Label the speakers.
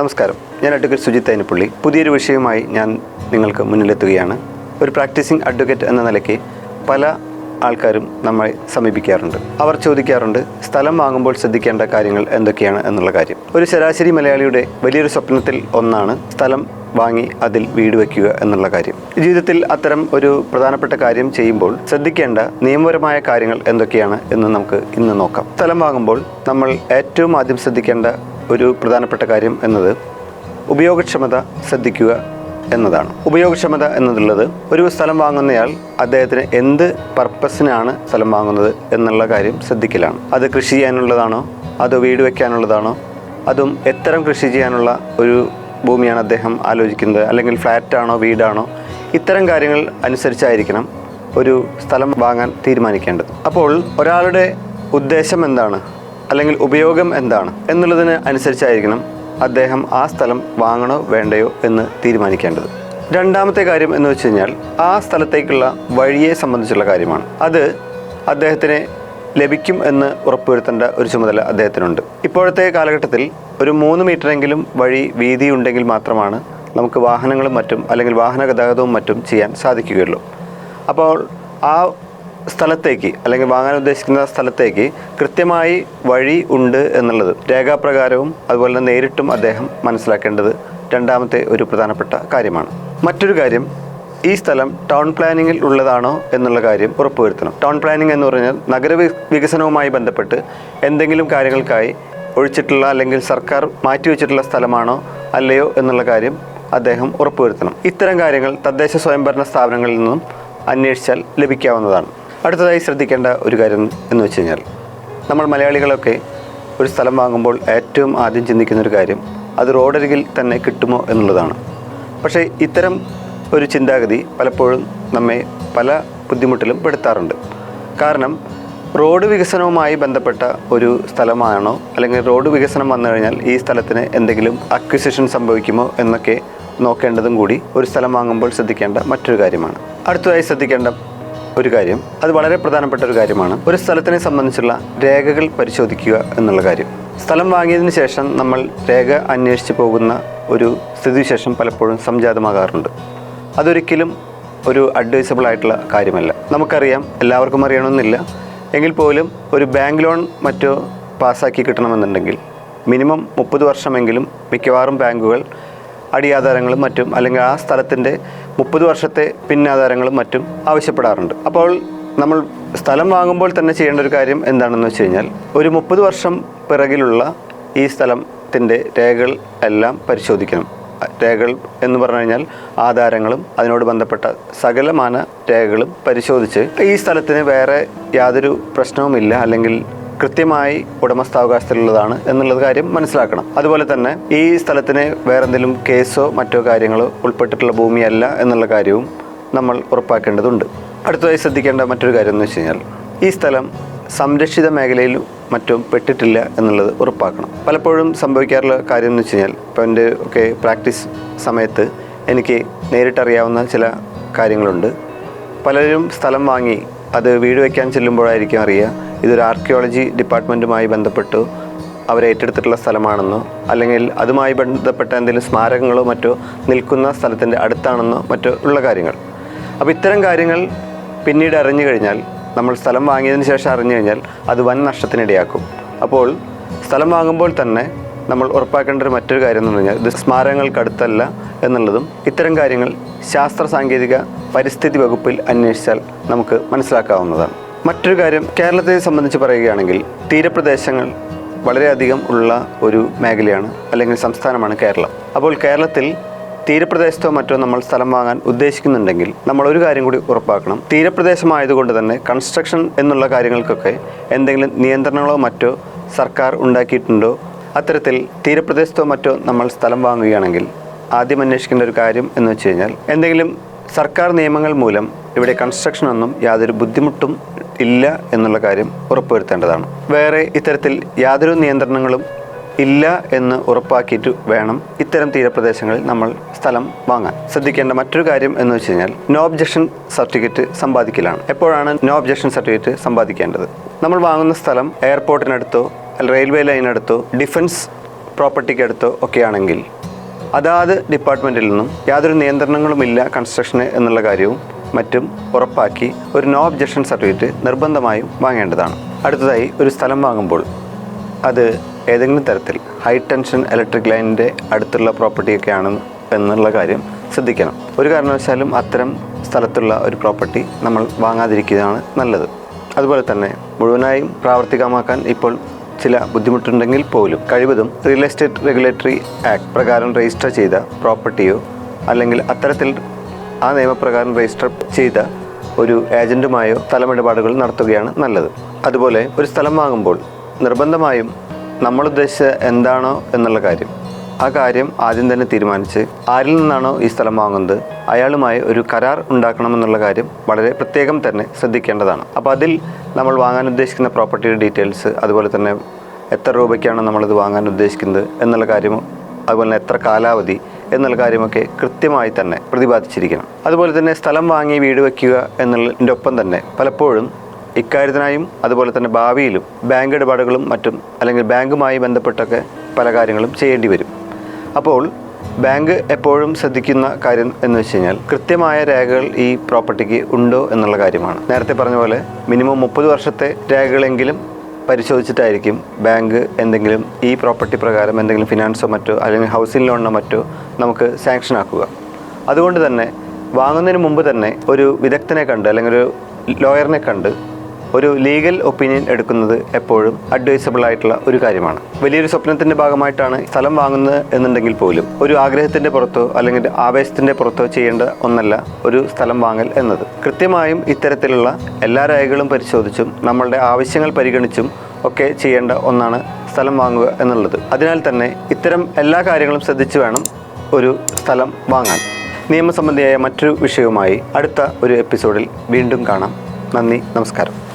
Speaker 1: നമസ്കാരം. ഞാൻ അഡ്വക്കേറ്റ് സുജിത് അയനപ്പള്ളി പുതിയൊരു വിഷയവുമായി ഞാൻ നിങ്ങൾക്ക് മുന്നിലെത്തുകയാണ്. ഒരു പ്രാക്ടീസിംഗ് അഡ്വക്കേറ്റ് എന്ന നിലയ്ക്ക് പല ആൾക്കാരും നമ്മളെ സമീപിക്കാറുണ്ട്. അവർ ചോദിക്കാറുണ്ട് സ്ഥലം വാങ്ങുമ്പോൾ ശ്രദ്ധിക്കേണ്ട കാര്യങ്ങൾ എന്തൊക്കെയാണ്? എന്നുള്ള കാര്യം. ഒരു ശരാശരി മലയാളിയുടെ വലിയൊരു സ്വപ്നത്തിൽ ഒന്നാണ് സ്ഥലം വാങ്ങി അതിൽ വീട് വയ്ക്കുക എന്നുള്ള കാര്യം. ജീവിതത്തിൽ അത്തരം ഒരു പ്രധാനപ്പെട്ട കാര്യം ചെയ്യുമ്പോൾ ശ്രദ്ധിക്കേണ്ട നിയമപരമായ കാര്യങ്ങൾ എന്തൊക്കെയാണ് എന്ന് നമുക്ക് ഇന്ന് നോക്കാം. സ്ഥലം വാങ്ങുമ്പോൾ നമ്മൾ ഏറ്റവും ആദ്യം ശ്രദ്ധിക്കേണ്ട ഒരു പ്രധാനപ്പെട്ട കാര്യം എന്നത് ഉപയോഗക്ഷമത ശ്രദ്ധിക്കുക എന്നതാണ്. ഉപയോഗക്ഷമത എന്നതുള്ളത് ഒരു സ്ഥലം വാങ്ങുന്നയാൾ അദ്ദേഹത്തിന് എന്ത് പർപ്പസിനാണ് സ്ഥലം വാങ്ങുന്നത് എന്നുള്ള കാര്യം ശ്രദ്ധിക്കലാണ്. അത് കൃഷി ചെയ്യാനുള്ളതാണോ? അത് വീട് വയ്ക്കാനുള്ളതാണോ അതും എത്തരം കൃഷി ചെയ്യാനുള്ള ഒരു ഭൂമിയാണ് അദ്ദേഹം ആലോചിക്കുന്നത്. അല്ലെങ്കിൽ ഫ്ലാറ്റാണോ വീടാണോ? ഇത്തരം കാര്യങ്ങൾ അനുസരിച്ചായിരിക്കണം ഒരു സ്ഥലം വാങ്ങാൻ തീരുമാനിക്കേണ്ടത്. അപ്പോൾ ഒരാളുടെ ഉദ്ദേശം എന്താണ്? അല്ലെങ്കിൽ ഉപയോഗം എന്താണ് എന്നുള്ളതിന് അനുസരിച്ചായിരിക്കണം അദ്ദേഹം ആ സ്ഥലം വാങ്ങണോ വേണ്ടയോ എന്ന് തീരുമാനിക്കേണ്ടത്. രണ്ടാമത്തെ കാര്യം എന്ന് വെച്ച് കഴിഞ്ഞാൽ ആ സ്ഥലത്തേക്കുള്ള വഴിയെ സംബന്ധിച്ചുള്ള കാര്യമാണ്. അത് അദ്ദേഹത്തിന് ലഭിക്കും എന്ന് ഉറപ്പുവരുത്തേണ്ട ഒരു ചുമതല അദ്ദേഹത്തിനുണ്ട്. ഇപ്പോഴത്തെ കാലഘട്ടത്തിൽ ഒരു മൂന്ന് മീറ്ററെങ്കിലും വഴി വീതി ഉണ്ടെങ്കിൽ മാത്രമാണ് നമുക്ക് വാഹനങ്ങളും മറ്റും അല്ലെങ്കിൽ വാഹന ഗതാഗതവും മറ്റും ചെയ്യാൻ സാധിക്കുകയുള്ളൂ. അപ്പോൾ ആ സ്ഥലത്തേക്ക് അല്ലെങ്കിൽ വാങ്ങാൻ ഉദ്ദേശിക്കുന്ന സ്ഥലത്തേക്ക് കൃത്യമായി വഴി ഉണ്ട് എന്നുള്ളത് രേഖാപ്രകാരവും അതുപോലെ തന്നെ നേരിട്ടും അദ്ദേഹം മനസ്സിലാക്കേണ്ടത് രണ്ടാമത്തെ ഒരു പ്രധാനപ്പെട്ട കാര്യമാണ്. മറ്റൊരു കാര്യം ഈ സ്ഥലം ടൗൺ പ്ലാനിങ്ങിൽ ഉള്ളതാണോ എന്നുള്ള കാര്യം ഉറപ്പുവരുത്തണം. ടൗൺ പ്ലാനിംഗ് എന്ന് പറഞ്ഞാൽ നഗര വികസനവുമായി ബന്ധപ്പെട്ട് എന്തെങ്കിലും കാര്യങ്ങൾക്കായി ഒഴിച്ചിട്ടുള്ള അല്ലെങ്കിൽ സർക്കാർ മാറ്റിവെച്ചിട്ടുള്ള സ്ഥലമാണോ അല്ലയോ എന്നുള്ള കാര്യം അദ്ദേഹം ഉറപ്പുവരുത്തണം. ഇത്തരം കാര്യങ്ങൾ തദ്ദേശ സ്വയംഭരണ സ്ഥാപനങ്ങളിൽ നിന്നും അന്വേഷിച്ചാൽ ലഭിക്കാവുന്നതാണ്. അടുത്തതായി ശ്രദ്ധിക്കേണ്ട ഒരു കാര്യം എന്ന് വെച്ച് കഴിഞ്ഞാൽ നമ്മൾ മലയാളികളൊക്കെ ഒരു സ്ഥലം വാങ്ങുമ്പോൾ ഏറ്റവും ആദ്യം ചിന്തിക്കുന്ന ഒരു കാര്യം അത് റോഡരികിൽ തന്നെ കിട്ടുമോ എന്നുള്ളതാണ്. പക്ഷേ ഇത്തരം ഒരു ചിന്താഗതി പലപ്പോഴും നമ്മെ പല ബുദ്ധിമുട്ടിലും പെടുത്താറുണ്ട്. കാരണം റോഡ് വികസനവുമായി ബന്ധപ്പെട്ട ഒരു സ്ഥലമാണോ അല്ലെങ്കിൽ റോഡ് വികസനം വന്നു കഴിഞ്ഞാൽ ഈ സ്ഥലത്തിന് എന്തെങ്കിലും അക്വിസിഷൻ സംഭവിക്കുമോ എന്നൊക്കെ നോക്കേണ്ടതും കൂടി ഒരു സ്ഥലം വാങ്ങുമ്പോൾ ശ്രദ്ധിക്കേണ്ട മറ്റൊരു കാര്യമാണ്. അടുത്തതായി ശ്രദ്ധിക്കേണ്ട ഒരു കാര്യം അത് വളരെ പ്രധാനപ്പെട്ട ഒരു കാര്യമാണ്. ഒരു സ്ഥലത്തിനെ സംബന്ധിച്ചുള്ള രേഖകൾ പരിശോധിക്കുക എന്നുള്ള കാര്യം. സ്ഥലം വാങ്ങിയതിന് ശേഷം നമ്മൾ രേഖ അന്വേഷിച്ച് പോകുന്ന ഒരു സ്ഥിതിവിശേഷം പലപ്പോഴും സംജാതമാകാറുണ്ട്. അതൊരിക്കലും ഒരു അഡ്വൈസബിൾ ആയിട്ടുള്ള കാര്യമല്ല. നമുക്കറിയാം എല്ലാവർക്കും അറിയണമെന്നില്ല. എങ്കിൽ പോലും ഒരു ബാങ്ക് ലോൺ മറ്റോ പാസ്സാക്കി കിട്ടണമെന്നുണ്ടെങ്കിൽ മിനിമം മുപ്പത് വർഷമെങ്കിലും മിക്കവാറും ബാങ്കുകൾ അടിയാധാരങ്ങളും മറ്റും അല്ലെങ്കിൽ ആ സ്ഥലത്തിന്റെ മുപ്പത് വർഷത്തെ പിന്നാധാരങ്ങളും മറ്റും ആവശ്യപ്പെടാറുണ്ട്. അപ്പോൾ നമ്മൾ സ്ഥലം വാങ്ങുമ്പോൾ തന്നെ ചെയ്യേണ്ട ഒരു കാര്യം എന്താണെന്ന് വെച്ച് കഴിഞ്ഞാൽ ഒരു മുപ്പത് വർഷം പിറകിലുള്ള ഈ സ്ഥലത്തിന്റെ രേഖകൾ എല്ലാം പരിശോധിക്കണം. രേഖകൾ എന്ന് പറഞ്ഞു കഴിഞ്ഞാൽ ആധാരങ്ങളും അതിനോട് ബന്ധപ്പെട്ട സകലമാന രേഖകളും പരിശോധിച്ച് ഈ സ്ഥലത്തിന് വേറെ യാതൊരു പ്രശ്നവുമില്ല അല്ലെങ്കിൽ കൃത്യമായി ഉടമസ്ഥാവകാശത്തിലുള്ളതാണ് എന്നുള്ളത് കാര്യം മനസ്സിലാക്കണം. അതുപോലെ തന്നെ ഈ സ്ഥലത്തിന് വേറെ എന്തെങ്കിലും കേസോ മറ്റോ കാര്യങ്ങളോ ഉൾപ്പെട്ടിട്ടുള്ള ഭൂമിയല്ല എന്നുള്ള കാര്യവും നമ്മൾ ഉറപ്പാക്കേണ്ടതുണ്ട്. അടുത്തതായി ശ്രദ്ധിക്കേണ്ട മറ്റൊരു കാര്യം എന്ന് വെച്ച് കഴിഞ്ഞാൽ ഈ സ്ഥലം സംരക്ഷിത മേഖലയിൽ മറ്റും പെട്ടിട്ടില്ല എന്നുള്ളത് ഉറപ്പാക്കണം. പലപ്പോഴും സംഭവിക്കാറുള്ള കാര്യം എന്ന് വെച്ച് കഴിഞ്ഞാൽ ഇപ്പോൾ എന്റെ ഒക്കെ പ്രാക്ടീസ് സമയത്ത് എനിക്ക് നേരിട്ടറിയാവുന്ന ചില കാര്യങ്ങളുണ്ട്. പലരും സ്ഥലം വാങ്ങി അത് വീട് വയ്ക്കാൻ ചെല്ലുമ്പോഴായിരിക്കും അറിയുക. ഇതൊരു ആർക്കിയോളജി ഡിപ്പാർട്ട്മെന്റുമായി ബന്ധപ്പെട്ട്. അവർ ഏറ്റെടുത്തിട്ടുള്ള സ്ഥലമാണെന്നോ അല്ലെങ്കിൽ അതുമായി ബന്ധപ്പെട്ട എന്തെങ്കിലും സ്മാരകങ്ങളോ മറ്റോ നിൽക്കുന്ന സ്ഥലത്തിന്റെ അടുത്താണെന്നോ മറ്റോ ഉള്ള കാര്യങ്ങൾ. അപ്പോൾ ഇത്തരം കാര്യങ്ങൾ പിന്നീട് അറിഞ്ഞു കഴിഞ്ഞാൽ നമ്മൾ സ്ഥലം വാങ്ങിയതിന് ശേഷം അറിഞ്ഞു കഴിഞ്ഞാൽ അത് വൻ നഷ്ടത്തിനിടയാക്കും. അപ്പോൾ സ്ഥലം വാങ്ങുമ്പോൾ തന്നെ നമ്മൾ ഉറപ്പാക്കേണ്ട ഒരു മറ്റൊരു കാര്യം എന്ന് പറഞ്ഞാൽ ഇത് സ്മാരകങ്ങൾക്കടുത്തല്ല എന്നുള്ളതും ഇത്തരം കാര്യങ്ങൾ ശാസ്ത്ര സാങ്കേതിക പരിസ്ഥിതി വകുപ്പിൽ അന്വേഷിച്ചാൽ നമുക്ക് മനസ്സിലാക്കാവുന്നതാണ്. മറ്റൊരു കാര്യം കേരളത്തെ സംബന്ധിച്ച് പറയുകയാണെങ്കിൽ തീരപ്രദേശങ്ങൾ വളരെയധികം ഉള്ള ഒരു മേഖലയാണ് അല്ലെങ്കിൽ സംസ്ഥാനമാണ് കേരളം. അപ്പോൾ കേരളത്തിൽ തീരപ്രദേശത്തോ മറ്റോ നമ്മൾ സ്ഥലം വാങ്ങാൻ ഉദ്ദേശിക്കുന്നുണ്ടെങ്കിൽ നമ്മൾ ഒരു കാര്യം കൂടി ഉറപ്പാക്കണം. തീരപ്രദേശമായതുകൊണ്ട് തന്നെ കൺസ്ട്രക്ഷൻ എന്നുള്ള കാര്യങ്ങൾക്കൊക്കെ എന്തെങ്കിലും നിയന്ത്രണങ്ങളോ മറ്റോ സർക്കാർ ഉണ്ടാക്കിയിട്ടുണ്ടോ? അത്തരത്തിൽ തീരപ്രദേശത്തോ മറ്റോ നമ്മൾ സ്ഥലം വാങ്ങുകയാണെങ്കിൽ ആദ്യം അന്വേഷിക്കേണ്ട ഒരു കാര്യം എന്ന് വെച്ച് കഴിഞ്ഞാൽ എന്തെങ്കിലും സർക്കാർ നിയമങ്ങൾ മൂലം ഇവിടെ കൺസ്ട്രക്ഷനൊന്നും യാതൊരു ബുദ്ധിമുട്ടും ഇല്ല എന്നുള്ള കാര്യം ഉറപ്പുവരുത്തേണ്ടതാണ്. വേറെ ഇത്തരത്തിൽ യാതൊരു നിയന്ത്രണങ്ങളും ഇല്ല എന്ന് ഉറപ്പാക്കിയിട്ട് വേണം ഇത്തരം തീരപ്രദേശങ്ങളിൽ നമ്മൾ സ്ഥലം വാങ്ങാൻ. ശ്രദ്ധിക്കേണ്ട മറ്റൊരു കാര്യം എന്ന് വെച്ച് കഴിഞ്ഞാൽ നോ ഒബ്ജക്ഷൻ സർട്ടിഫിക്കറ്റ് സമ്പാദിക്കലാണ്. എപ്പോഴാണ് നോ ഒബ്ജക്ഷൻ സർട്ടിഫിക്കറ്റ് സമ്പാദിക്കേണ്ടത്? നമ്മൾ വാങ്ങുന്ന സ്ഥലം എയർപോർട്ടിനടുത്തോ റെയിൽവേ ലൈനടുത്തോ ഡിഫൻസ് പ്രോപ്പർട്ടിക്ക് അടുത്തോ ഒക്കെയാണെങ്കിൽ അതാത് ഡിപ്പാർട്ട്മെന്റിൽ നിന്നും യാതൊരു നിയന്ത്രണങ്ങളുമില്ല കൺസ്ട്രക്ഷന് എന്നുള്ള കാര്യവും മറ്റും ഉറപ്പാക്കി ഒരു നോ ഒബ്ജക്ഷൻ സർട്ടിഫിക്കറ്റ് നിർബന്ധമായും വാങ്ങേണ്ടതാണ്. അടുത്തതായി ഒരു സ്ഥലം വാങ്ങുമ്പോൾ അത് ഏതെങ്കിലും തരത്തിൽ ഹൈ ടെൻഷൻ ഇലക്ട്രിക് ലൈനിന്റെ അടുത്തുള്ള പ്രോപ്പർട്ടിയൊക്കെ ആണ് എന്നുള്ള കാര്യം ശ്രദ്ധിക്കണം. ഒരു കാരണവശാലും അത്തരം സ്ഥലത്തുള്ള ഒരു പ്രോപ്പർട്ടി നമ്മൾ വാങ്ങാതിരിക്കുകയാണ് നല്ലത്. അതുപോലെ തന്നെ മുഴുവനായും പ്രാവർത്തികമാക്കാൻ ഇപ്പോൾ ചില ബുദ്ധിമുട്ടുണ്ടെങ്കിൽ പോലും കഴിവതും റിയൽ എസ്റ്റേറ്റ് റെഗുലേറ്ററി ആക്ട് പ്രകാരം രജിസ്റ്റർ ചെയ്ത പ്രോപ്പർട്ടിയോ അല്ലെങ്കിൽ അത്തരത്തിൽ ആ നിയമപ്രകാരം രജിസ്റ്റർ ചെയ്ത ഒരു ഏജന്റുമായോ സ്ഥലമിടപാടുകൾ നടത്തുകയാണ് നല്ലത്. അതുപോലെ ഒരു സ്ഥലം വാങ്ങുമ്പോൾ നിർബന്ധമായും നമ്മൾ ഉദ്ദേശിച്ച എന്താണോ എന്നുള്ള കാര്യം ആ കാര്യം ആദ്യം തന്നെ തീരുമാനിച്ച് ആരിൽ നിന്നാണോ ഈ സ്ഥലം വാങ്ങുന്നത് അയാളുമായി ഒരു കരാർ ഉണ്ടാക്കണമെന്നുള്ള കാര്യം വളരെ പ്രത്യേകം തന്നെ ശ്രദ്ധിക്കേണ്ടതാണ്. അപ്പോൾ അതിൽ നമ്മൾ വാങ്ങാൻ ഉദ്ദേശിക്കുന്ന പ്രോപ്പർട്ടിയുടെ ഡീറ്റെയിൽസ് അതുപോലെ തന്നെ എത്ര രൂപയ്ക്കാണ് നമ്മളിത് വാങ്ങാൻ ഉദ്ദേശിക്കുന്നത് എന്നുള്ള കാര്യമോ അതുപോലെ തന്നെ എത്ര കാലാവധി എന്നുള്ള കാര്യമൊക്കെ കൃത്യമായി തന്നെ പ്രതിപാദിച്ചിരിക്കണം. അതുപോലെ തന്നെ സ്ഥലം വാങ്ങി വീട് വയ്ക്കുക എന്നുള്ളതിന്റെ ഒപ്പം തന്നെ പലപ്പോഴും ഇക്കാര്യത്തിനായും അതുപോലെ തന്നെ ഭാവിയിലും ബാങ്ക് ഇടപാടുകളും മറ്റും അല്ലെങ്കിൽ ബാങ്കുമായി ബന്ധപ്പെട്ടൊക്കെ പല കാര്യങ്ങളും ചെയ്യേണ്ടി വരും. അപ്പോൾ ബാങ്ക് എപ്പോഴും ശ്രദ്ധിക്കുന്ന കാര്യം എന്ന് വെച്ച് കഴിഞ്ഞാൽ കൃത്യമായ രേഖകൾ ഈ പ്രോപ്പർട്ടിക്ക് ഉണ്ടോ എന്നുള്ള കാര്യമാണ്. നേരത്തെ പറഞ്ഞ പോലെ മിനിമം മുപ്പത് വർഷത്തെ രേഖകളെങ്കിലും പരിശോധിച്ചിട്ടായിരിക്കും ബാങ്ക് എന്തെങ്കിലും ഈ പ്രോപ്പർട്ടി പ്രകാരം എന്തെങ്കിലും ഫിനാൻസോ മറ്റോ അല്ലെങ്കിൽ ഹൗസിംഗ് ലോണിനോ മറ്റോ നമുക്ക് സാങ്ഷൻ ആക്കുക. അതുകൊണ്ട് തന്നെ വാങ്ങുന്നതിന് മുമ്പ് തന്നെ ഒരു വിദഗ്ധനെ കണ്ട് അല്ലെങ്കിൽ ഒരു ലോയറിനെ കണ്ട് ഒരു ലീഗൽ ഒപ്പീനിയൻ എടുക്കുന്നത് എപ്പോഴും അഡ്വൈസബിൾ ആയിട്ടുള്ള ഒരു കാര്യമാണ്. വലിയൊരു സ്വപ്നത്തിന്റെ ഭാഗമായിട്ടാണ് സ്ഥലം വാങ്ങുന്നത് എന്നുണ്ടെങ്കിൽ പോലും ഒരു ആഗ്രഹത്തിന്റെ പുറത്തോ അല്ലെങ്കിൽ ആവേശത്തിന്റെ പുറത്തോ ചെയ്യേണ്ട ഒന്നല്ല ഒരു സ്ഥലം വാങ്ങൽ എന്നത്. കൃത്യമായും ഇത്തരത്തിലുള്ള എല്ലാ രേഖകളും പരിശോധിച്ചും നമ്മളുടെ ആവശ്യങ്ങൾ പരിഗണിച്ചും ഒക്കെ ചെയ്യേണ്ട ഒന്നാണ് സ്ഥലം വാങ്ങുക എന്നുള്ളത്. അതിനാൽ തന്നെ ഇത്തരം എല്ലാ കാര്യങ്ങളും ശ്രദ്ധിച്ചു വേണം ഒരു സ്ഥലം വാങ്ങാൻ. നിയമസംബന്ധിയായ മറ്റൊരു വിഷയവുമായി അടുത്ത ഒരു എപ്പിസോഡിൽ വീണ്ടും കാണാം. നന്ദി നമസ്കാരം.